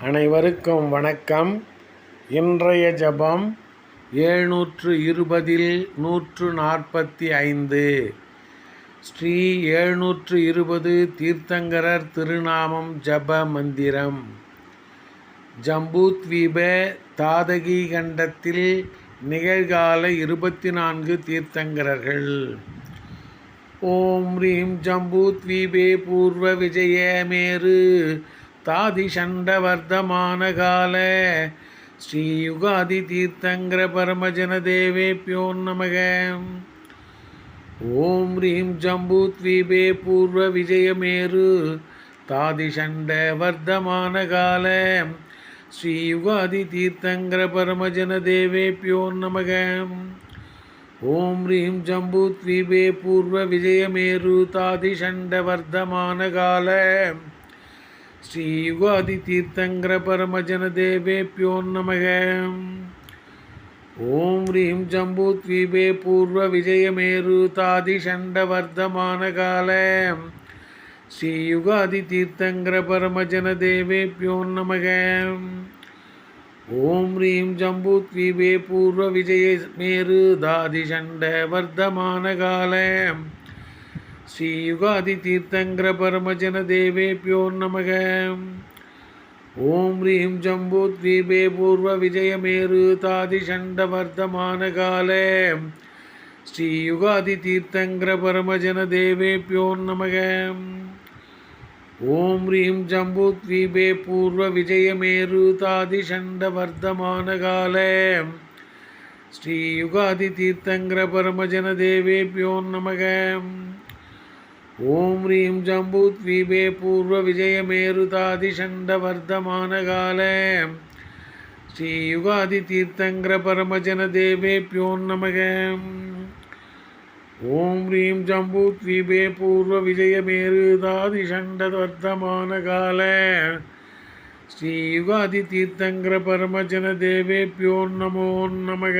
அனைவருக்கும் வணக்கம். இன்றைய ஜபம் ஏழ்நூற்று இருபதில் நூற்று நாற்பத்தி ஐந்து ஸ்ரீ ஏழ்நூற்று இருபது தீர்த்தங்கரர் திருநாமம் ஜப மந்திரம். ஜம்பூத்வீப தாதகி கண்டத்தில் நிகழ்கால இருபத்தி நான்கு தீர்த்தங்கரர்கள். ஓம் ரீம் ஜம்பூத்வீபே பூர்வ விஜய மேரு. தாதிஷண்டவர்த்தமானகாலே ஸ்ரீயுகாதி தீர்த்தங்கிர பரமஜன தேவேப்பியோ நமக. ஓம் ரீம் ஜம்பூத்வீபே பூர்வ விஜயமேரு. தாதிஷண்ட வர்த்தமானகால ஸ்ரீயுகாதி தீர்த்தங்கிர பரமஜன தேவேப்பியோ நமக. ஓம் ரீம் ஜம்பூத்வீபே பூர்வ விஜயமேரு. தாதிஷண்ட வர்த்தமானகால ஸ்ரீவாதி தீர்த்தங்கர பரமஜன தேவேப்பியோ நமக. ஓம் ஹ்ரீம் ஜம்பூத்வீபே பூர்வ விஜயமேரு தாதி சண்டவர்தமான கால. ஸ்ரீயுகாதி தீர்த்தங்கர பரமஜன தேவேப்பியோ நமக. ஓம் ஹ்ரீம் ஜம்பூத்வீபே பூர்வ விஜயமேரு தாதி சண்ட காலம் ஸ்ரீ யுகாதி தீர்த்தங்கிர பரமஜன தேவேபியோ நமக. ஓம் ஹ்ரீம் ஜம்பூத்வீபே பூர்வ விஜயமேரு தாதிஷண்டவர்த்தமானகாலே ஸ்ரீ யுகாதி தீர்த்தங்கிர பரமஜன தேவேபியோ நமக. ஓம் ஹ்ரீம் ஜம்பூத்வீபே பூர்வ விஜயமேரு தாதிஷண்டவர்த்தமானகாலே ஸ்ரீ யுகாதி தீர்த்தங்கிர பரமஜன தேவேபியோ நமகம் ஓம் ரீம் ஜம்பூத்வீபே பூர்வ விஜயமேருதாதிஷண்டவர்தமானகால ஸ்ரீயுகாதி தீர்த்தங்கிர பரமஜன தேவேபியோ நமக. ஓம் ரீம் ஜம்பூத்வீபே பூர்வ விஜயமேருதாதிஷண்டவர்தமானகால ஸ்ரீயுகாதி தீர்த்தங்கிர பரமஜன தேவேபியோ நமோ நமக.